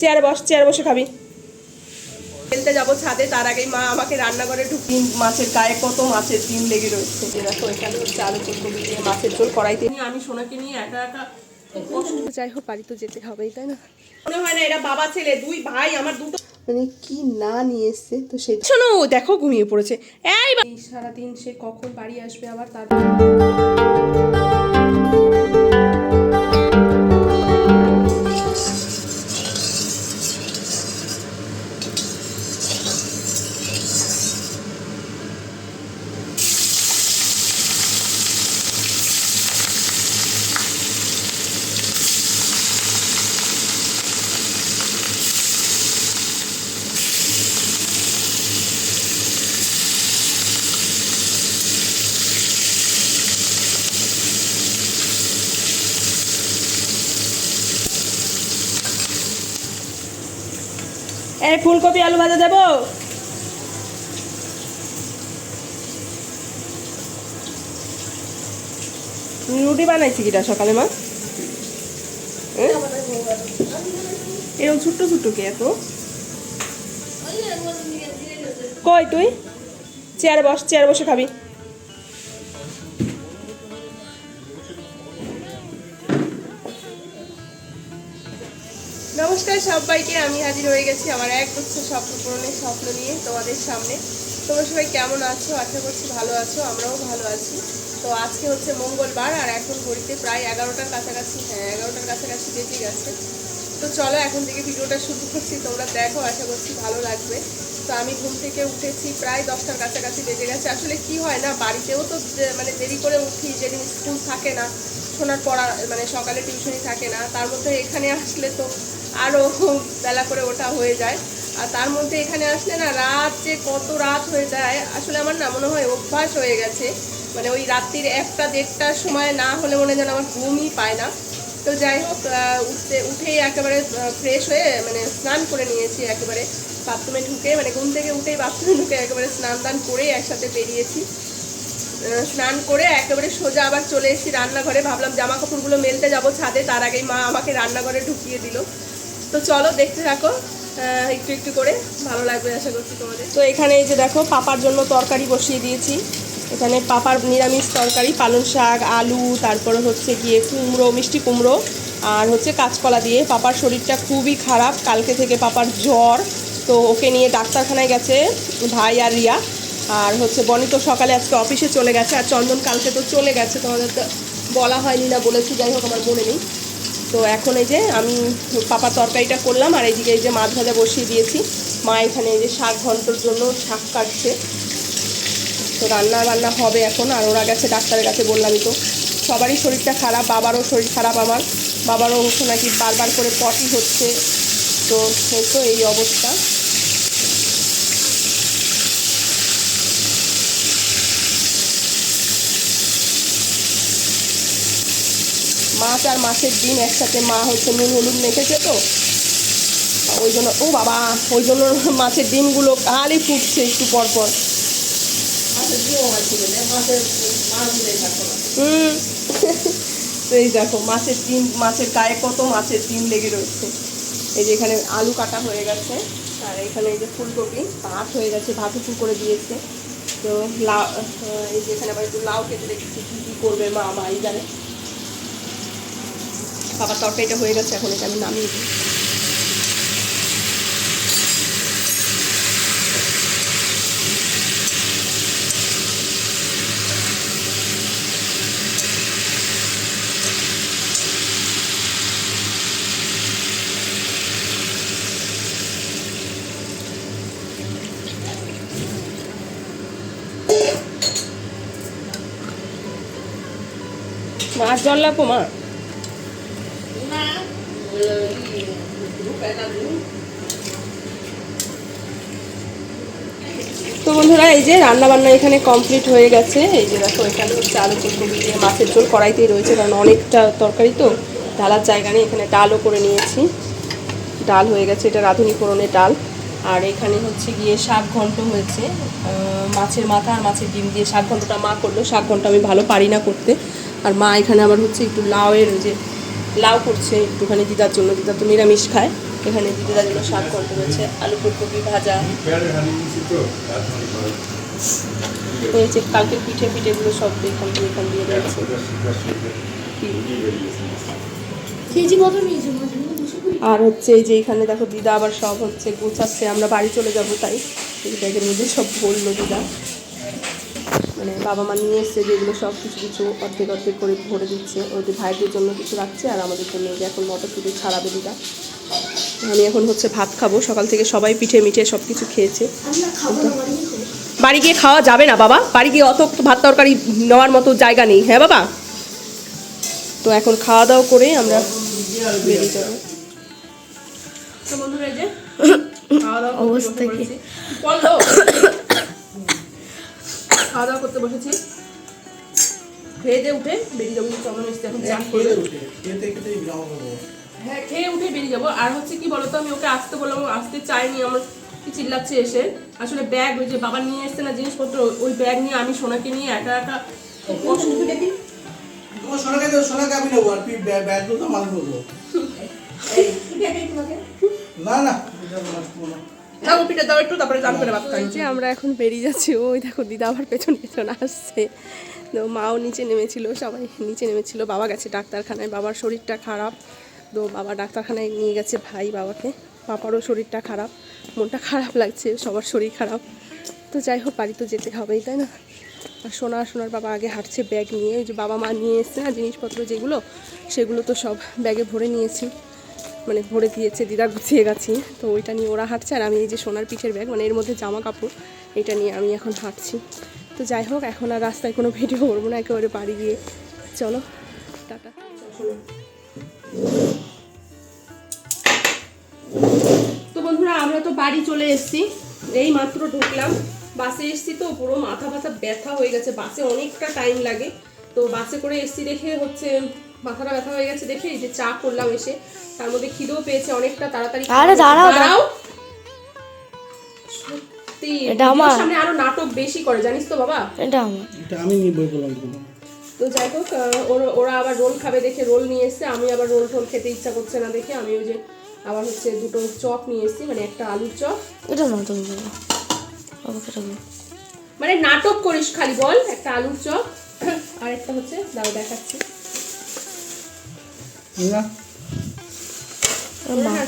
চেয়ারে বস চেয়ারে বসে খাবি। খেলতে যাব ছাদে তার আগেই মা আমাকে রান্নাঘরে ঢুকি মাছের গায়ে কত মাছের ডিম লেগে রয়েছে। দেখো এখানে হচ্ছে আলু ফুলকপি দিয়ে মাছের ঝোল কড়াইতে আমি সোনাকে নিয়ে একা একা যাই হোক বাড়ি তো যেতে হবেই তাই না? মনে হয় না এরা বাবা ছেলে দুই ভাই আমার দুটো মানে কি না নিয়ে এসছে তো সেই শোনো দেখো ঘুমিয়ে পড়েছে। এই সারাদিন সে কখন বাড়ি আসবে আবার তার এই ফুলকপি আলু ভাজা দেব রুটি বানাইছি কিটা সকালে, মা? এরকম ছোট্ট ছোট্ট কে এত? কই তুই? চেয়ারে বস, চেয়ারে বসে খাবি। সবাইকে আমি হাজির হয়ে গেছি আমার এক গুচ্ছ স্বপ্ন পূরণের স্বপ্ন নিয়ে তোমাদের সামনে। তোমরা সবাই কেমন আছো? আশা করছি ভালো আছো, আমরাও ভালো আছি। তো আজকে হচ্ছে মঙ্গলবার আর এখন ঘড়িতে প্রায় এগারোটার কাছাকাছি হ্যাঁ এগারোটার কাছাকাছি বেজে গেছে। তো চলো এখন থেকে ভিডিওটা শুরু করছি, তোমরা দেখো, আশা করছি ভালো লাগবে। তো আমি ঘুম থেকে উঠেছি, প্রায় দশটার কাছাকাছি বেজে গেছে। আসলে কি হয় না, বাড়িতেও তো মানে দেরি করে উঠি, যেদিন স্কুল থাকে না, শোনার পড়া মানে সকালে টিউশনই থাকে না। তার মধ্যে এখানে আসলে তো আরও বেলা করে ওঠা হয়ে যায়। আর তার মধ্যে এখানে আসলে না রাত যে কত রাত হয়ে যায়, আসলে আমার না মনে হয় অভ্যাস হয়ে গেছে। মানে ওই রাত্রির একটা দেড়টার সময় না হলে মনে যেন আমার ঘুমই পায় না। তো যাই হোক উঠতে, উঠেই একেবারে ফ্রেশ হয়ে মানে স্নান করে নিয়েছি একেবারে। বাথরুমে ঢুকে মানে ঘুম থেকে উঠেই বাথরুমে ঢুকে একেবারে স্নান দান করেই একসাথে বেরিয়েছি। স্নান করে একেবারে সোজা আবার চলে এসেছি রান্নাঘরে। ভাবলাম জামা কাপড়গুলো মেলতে যাব ছাদে, তার আগেই মা আমাকে রান্নাঘরে ঢুকিয়ে দিল। তো চলো, দেখতে থাকো। একটু একটু করে। ভালো লাগবে আশা করছি তোমাদের। তো এখানে এই যে দেখো, পাপার জন্য তরকারি বসিয়ে দিয়েছি। এখানে পাপার নিরামিষ তরকারি, পালং শাক, আলু, তারপরে হচ্ছে গিয়ে কুমড়ো, মিষ্টি কুমড়ো, আর হচ্ছে কাঁচকলা দিয়ে। পাপার শরীরটা খুবই খারাপ। কালকে থেকে পাপার জ্বর। তো ওকে নিয়ে ডাক্তারখানায় গেছে ভাই আর রিয়া। আর হচ্ছে বনি তো সকালে আজকে অফিসে চলে গেছে। আর চন্দন কালকে তো চলে গেছে। তোমাদের তো বলা হয়নি না বলেছি, যাই হোক, আমার মনে নেই। তো এখন এই যে আমি পাপা তরকারিটা করলাম, আর এইদিকে এই যে মাছ ভাজা বসিয়ে দিয়েছি। মা এখানে এই যে শাক ঘন্টর জন্য শাক কাটছে। তো রান্না বান্না হবে এখন, আর ওরা গেছে ডাক্তারের কাছে বললামই তো। সবারই শরীরটা খারাপ, বাবারও শরীর খারাপ আমার। বাবারও নাকি বারবার করে পটি হচ্ছে। তো সে তো এই অবস্থা। মাছ আর মাছের ডিম একসাথে মা হচ্ছে নুন হলুদ মেখেছে তো। ওই জন্য ও বাবা, ওই জন্য মাছের ডিমগুলো কালই ফুটছে একটু পর পর। হুম। তো এই দেখো মাছের ডিম মাছের গায়ে কত মাছের ডিম লেগে রয়েছে। এই যে এখানে আলু কাটা হয়ে গেছে, আর এখানে এই যে ফুলকপি, ভাত হয়ে গেছে, ভাত উঁচু করে দিয়েছে। তো লাউ এই যে এখানে আবার একটু লাউ কেটে রেখেছি, কী কী করবে মা মাই জানে। বাবার তরকারিটা হয়ে গেছে এখন এটা আমি নামিয়ে দিই। মাছ জল লাগবো মা? তো বন্ধুরা, এই যে রান্না বান্না এখানে কমপ্লিট হয়ে গেছে। এই যে দেখো, এখানে হচ্ছে আলু ফুলকপি দিয়ে মাছের ঝোল কড়াইতেই রয়েছে, কারণ অনেকটা তরকারি তো। ডালার জায়গা নেই, এখানে ডালও করে নিয়েছি। ডাল হয়ে গেছে, এটা রাঁধুনি ডাল। আর এখানে হচ্ছে গিয়ে শাক ঘন্ট হয়েছে। মাছের মাথা আর মাছের ডিম দিয়ে শাক ঘন্টটা মা করল। শাক ঘন্ট আমি ভালো পারি না করতে। আর মা এখানে আবার হচ্ছে একটু লাউয়ের যে লাউ করছে, একটুখানি দিদার জন্য। দিদা তো নিরামিষ খায়। এখানে দিদিরা জন্য শাক করতে রয়েছে আলু ফুলকপি ভাজা। এই কালকে কালকের পিঠে পিঠেগুলো সব এখান দিয়ে এখান দিয়ে রয়েছে আর হচ্ছে এই যে এখানে দেখো দিদা আবার সব হচ্ছে গুছাচ্ছে, আমরা বাড়ি চলে যাব তাই। ব্যাগের মধ্যে সব বলল দিদা। মানে বাবা মা নিয়ে এসছে যেগুলো সব কিছু কিছু অর্ধেক অর্ধেক করে ভরে দিচ্ছে। ওদের ভাইদের জন্য কিছু রাখছে আর আমাদের জন্য এখন মটরশুঁটি ছাড়াবে দিদা। আমি এখন হচ্ছে ভাত খাব। সকাল থেকে সবাই পিঠে মিঠে সব কিছু খেয়েছে। বাড়ি গিয়ে খাওয়া যাবে না বাবা। বাড়ি গিয়ে অত ভাত তরকারি নেওয়ার মতো জায়গা নেই। হ্যাঁ বাবা? তো এখন খাওয়া দাওয়া করে আমরা বেরিয়ে যাব। অবস্থা কি? খাওয়া দাওয়া করতে বসেছি। খেয়ে দিয়ে উঠে বেরিয়ে যাব। চন্দন এসছে এখন হ্যাঁ খেয়ে উঠে বেরিয়ে যাব। আর হচ্ছে কি বলতো আমি ওকে আসতে বললাম আসতে চাইনি আমার কি চিল্লাচ্ছে এসে। আসলে ব্যাগ ওই যে বাবা নিয়ে এসছে না জিনিসপত্র ওই ব্যাগ নিয়ে আমি সোনাকে নিয়ে একা একা অসুবিধা কি তোমার সোনাকে সোনাকে আমি নেব আর ব্যাগ ব্যাগ তো আমার নেব না না এটা আমার কোনো দাও পিঠে দাও একটু তারপরে দাম করে ভাত যে আমরা এখন বেরিয়ে যাচ্ছি ওই দেখো দিদা আবার পেছন পেছন আসছে। তো মাও নিচে নেমেছিল সবাই নিচে নেমেছিল বাবা গেছে ডাক্তারখানায় বাবার শরীরটা খারাপ। তো বাবা ডাক্তারখানায় নিয়ে গেছে ভাই বাবাকে। পাপারও শরীরটা খারাপ, মনটা খারাপ লাগছে, সবার শরীর খারাপ। তো যাই হোক বাড়ি তো যেতে হবেই, তাই না? আর সোনা, সোনার বাবা আগে হাঁটছে ব্যাগ নিয়ে ওই যে বাবা মা নিয়ে এসছে না, জিনিসপত্র যেগুলো, সেগুলো তো সব ব্যাগে ভরে নিয়েছি। মানে ভরে দিয়েছে দিদা গুছিয়ে গেছি। তো ওইটা নিয়ে ওরা হাঁটছে, আর আমি এই যে সোনার পিঠের ব্যাগ মানে এর মধ্যে জামা কাপড় এটা নিয়ে আমি এখন হাঁটছি। তো যাই হোক, এখন আর রাস্তায় কোনো ভিডিও করব না, একেবারে বাড়ি গিয়ে। চলো, টাটা। বাড়ি চলে এসেছি। এই মাত্র ঢুকলাম। বাসে এসেছি তো পুরো মাথা ব্যথা ব্যথা হয়ে গেছে। বাসে অনেকটা টাইম লাগে। তো বাসে করে এসছি দেখে হচ্ছে মাথাটা ব্যথা হয়ে গেছে দেখে এই যে চা করলাম এসে। তার মধ্যে খিদেও পেয়েছে অনেকটা তাড়াতাড়ি। আরে দাঁড়াও, দাঁড়াও। সত্যি এটা আমার। সামনে আরও নাটক বেশি করে জানিস তো বাবা? এটা আমার। এটা আমি নিবই বললাম তো যাই হোক আহ, ওরা- ওরা আবার রোল খাবে দেখে রোল নিয়ে এসছে। আমি আবার রোল টোল খেতে ইচ্ছা করছে না দেখে। আমি ওই যে আবার হচ্ছে দুটো চপ নিয়ে এসেছি মানে একটা আলুর চপ। এটা না তুমি বলো বাবাকে এটা বলো। মানে নাটক করিস খালি বল একটা আলুর চপ। আর একটা হচ্ছে দাও দেখাচ্ছি।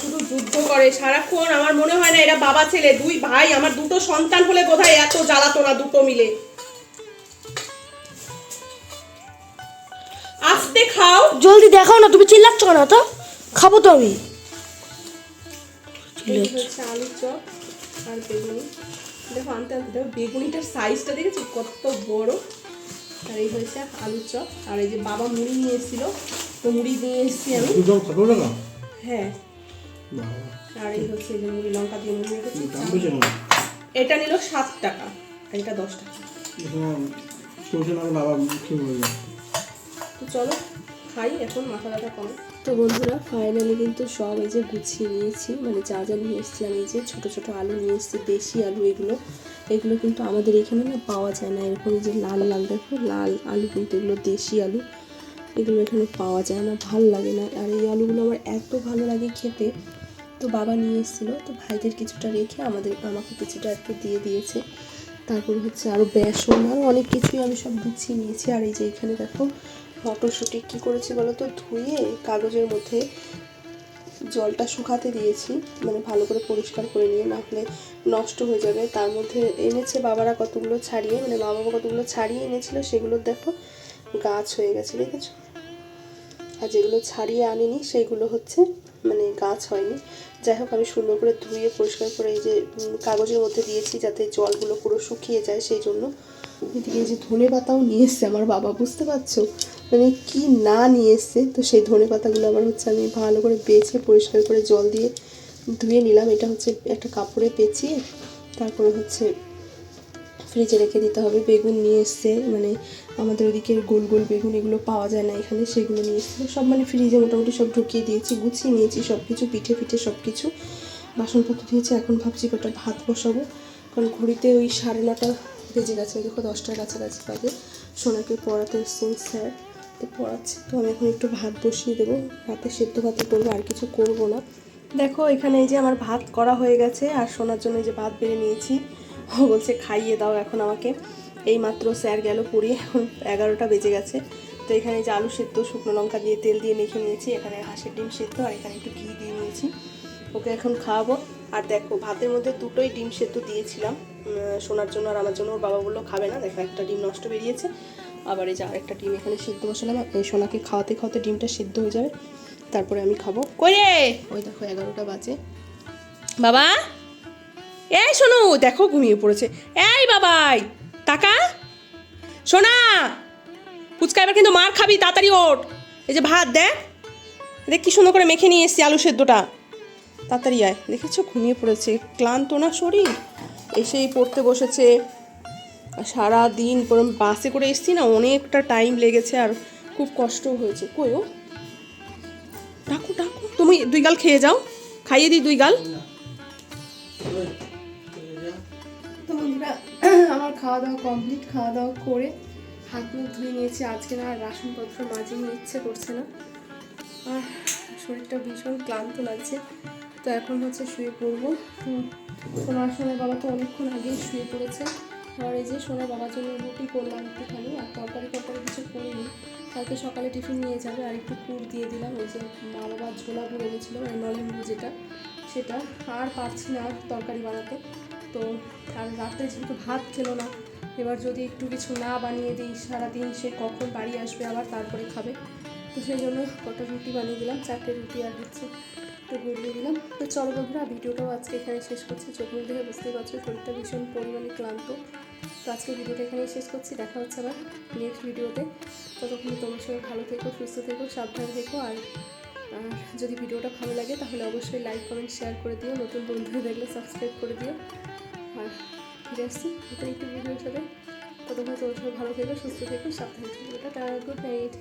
শুধু যুদ্ধ করে সারাক্ষণ আমার মনে হয় না এরা বাবা ছেলে দুই ভাই আমার দুটো সন্তান হলে বোধহয় এত জ্বালাতো না দুটো মিলে। আস্তে খাও। জলদি দেখাও না তুমি চিল্লাচ্ছ না তো খাব তো আমি। হচ্ছে আলুর চপ আর বেগুনি। দেখো আনতে আনতে দেখো বেগুনিটার সাইজটা দেখেছ? কত বড়। আর এই হয়েছে আলুর চপ। আর এই যে বাবা মুড়ি নিয়ে এসেছিল তো মুড়ি নিয়ে এসেছি আমি। হ্যাঁ। আর এই হচ্ছে যে মুড়ি লঙ্কা দিয়ে মুড়ি রেখেছি। এটা নিল সাত টাকা এটা দশ টাকা। তো চলো খাই এখন মাথা ব্যথা কম। তো বন্ধুরা ফাইনালি কিন্তু সব এই যে গুছিয়ে নিয়েছি। মানে যা যা নিয়ে এসেছিলাম এই যে ছোটো ছোটো আলু নিয়ে এসেছি, দেশি আলু এগুলো। এগুলো কিন্তু আমাদের এখানে না পাওয়া যায় না। এরকম যে লাল লাল, দেখো, লাল আলু কিন্তু এগুলো দেশি আলু। এগুলো এখানে পাওয়া যায় না, ভালো লাগে না। আর এই আলুগুলো আমার এত ভালো লাগে খেতে। তো বাবা নিয়ে এসেছিল, তো ভাইদের কিছুটা রেখে আমাদের, আমাকে কিছুটা আর দিয়ে দিয়েছে। তারপরে হচ্ছে আরও বেসন আরও অনেক কিছুই আমি সব গুছিয়ে নিয়েছি। আর এই যে এখানে দেখো মটরশুঁটি কী করেছি বলো তো? ধুয়ে কাগজের মধ্যে জলটা শুকাতে দিয়েছি মানে ভালো করে পরিষ্কার করে নিয়ে, না হলে নষ্ট হয়ে যাবে। তার মধ্যে এনেছে বাবারা কতগুলো ছাড়িয়ে মানে মা বাবা কতগুলো ছাড়িয়ে এনেছিল, সেগুলো দেখো, গাছ হয়ে গেছে, দেখেছ? আর যেগুলো ছাড়িয়ে আনিনি সেইগুলো হচ্ছে মানে গাছ হয়নি। যাই হোক, আমি সুন্দর করে ধুয়ে পরিষ্কার করে এই যে কাগজের মধ্যে দিয়েছি যাতে জলগুলো পুরো শুকিয়ে যায়, সেই জন্য। এদিকে যে ধনে পাতাও নিয়ে এসছে আমার বাবা, বুঝতে পারছ? মানে কি না নিয়ে এসছে? তো সেই ধনে পাতাগুলো আবার হচ্ছে আমি ভালো করে বেছে, পরিষ্কার করে জল দিয়ে ধুয়ে নিলাম। এটা হচ্ছে একটা কাপড়ে পেঁচিয়ে তারপরে হচ্ছে ফ্রিজে রেখে দিতে হবে। বেগুন নিয়ে এসছে মানে আমাদের ওদিকে গোল গোল বেগুন এগুলো পাওয়া যায় না এখানে, সেগুলো নিয়ে এসছে। সব মানে ফ্রিজে মোটামুটি সব ঢুকিয়ে দিয়েছি, গুছিয়ে নিয়েছি সব কিছু পিঠে পিঠে সব কিছু বাসনপত্র দিয়েছি এখন ভাবছি কটা ভাত বসাবো। কারণ ঘড়িতে ওই সাড়ে নটা বেজে গেছে, দেখো দশটার কাছাকাছি বাজে। সোনাকে পড়াতে এসছেন স্যার। তো পড়াচ্ছে। তো আমি এখন একটু ভাত বসিয়ে দেবো। রাতে সেদ্ধ ভাতে করব, আর কিছু করব না। দেখো, এখানে এই যে আমার ভাত করা হয়ে গেছে, আর শোনার জন্য যে ভাত বেড়ে নিয়েছি, ও বলছে খাইয়ে দাও এখন আমাকে। এই মাত্র স্যার গেল পড়িয়ে, এখন এগারোটা বেজে গেছে। তো এখানে যে আলু সেদ্ধ, শুকনো লঙ্কা দিয়ে তেল দিয়ে মেখে নিয়েছি। এখানে হাঁসের ডিম সেদ্ধ, আর এখানে একটু ঘি দিয়ে নিয়েছি। ওকে এখন খাওয়াবো। আর দেখো, ভাতের মধ্যে দুটোই ডিম সেদ্ধ দিয়েছিলাম। সোনার জন্য আর আমার জন্য, ওর বাবা বলল খাবে না। দেখো, একটা ডিম নষ্ট বেরিয়েছে। আবার এই যে আরেকটা ডিম এখানে সেদ্ধ বসালাম। এই সোনাকে খাওয়াতে খাওয়াতে ডিমটা সেদ্ধ হয়ে যাবে। তারপরে আমি খাব। কই রে? ওই দেখো, এগারোটা বাজে। বাবা? এই শোনো, দেখো ঘুমিয়ে পড়েছে। এই বাবাই টাকা? সোনা, ফুচকা এবার কিন্তু মার খাবি, তাড়াতাড়ি ওঠ। এই যে ভাত দেখ। দেখ কি সুন্দর করে মেখে নিয়ে এসছি আলু সেদ্ধটা। তাড়াতাড়ি আয়। দেখেছ, ঘুমিয়ে পড়েছে। ক্লান্ত না শরীর? এসেই পড়তে বসেছে। সারা দিন পুরো বাসে করে এসছি না, অনেকটা টাইম লেগেছে আর খুব কষ্টও হয়েছে। কই ও? ডাকো ডাকো। তুমি দুই গাল খেয়ে যাও। খাইয়ে দিই দুই গাল। আমার খাওয়া দাওয়া কমপ্লিট খাওয়া দাওয়া করে হাত মুখ ধুয়ে নিয়েছি। আজকে না মাঝে নিয়ে ইচ্ছে করছে না। আর শরীরটা ভীষণ ক্লান্ত লাগছে। তো এখন হচ্ছে শুয়ে পড়ব। তো সোনার সোনার বাবা তো অনেকক্ষণ আগেই শুয়ে পড়েছে। আর এই যে সোনার বাবার জন্য রুটি করলাম একটুখানি, আর তরকারি তরকারি কিছু করিনি। কালকে সকালে টিফিন নিয়ে যাবে, আর একটু কুট দিয়ে দিলাম, ওই যে মা বাবা ঝোলা গুঁড়ো এনেছিল মানে যেটা, সেটা। আর পারছি না তরকারি বানাতে। তো আর রাতে যেহেতু ভাত খেলো না, এবার যদি একটু কিছু না বানিয়ে দিই, সারাদিন সে কখন বাড়ি আসবে, আবার তারপরে খাবে। তো সেই জন্য কটা রুটি বানিয়ে দিলাম, চারটে রুটি আর হচ্ছে তো গড়িয়ে দিলাম তো চলো বন্ধুরা, ভিডিওটাও আজকে এখানে শেষ করছি। চোখ মুখ দেখে বুঝতেই পারছ, শরীরটা ভীষণ পরিমাণে ক্লান্ত। তো আজকে ভিডিওটা এখানেই শেষ করছি। দেখা হচ্ছে আবার নেক্সট ভিডিওতে। ততক্ষণ তোমার সঙ্গে ভালো থেকো, সুস্থ থেকো, সাবধানে থেকো। আর যদি ভিডিওটা ভালো লাগে, তাহলে অবশ্যই লাইক কমেন্ট শেয়ার করে দিও। নতুন বন্ধু দেখলে সাবস্ক্রাইব করে দিও। আর, ফিরে আসছি নতুন একটি ভিডিওর সাথে। ততক্ষণ তোমার সঙ্গে ভালো থেকো, সুস্থ থেকো, সাবধানে থেকো। Tata good night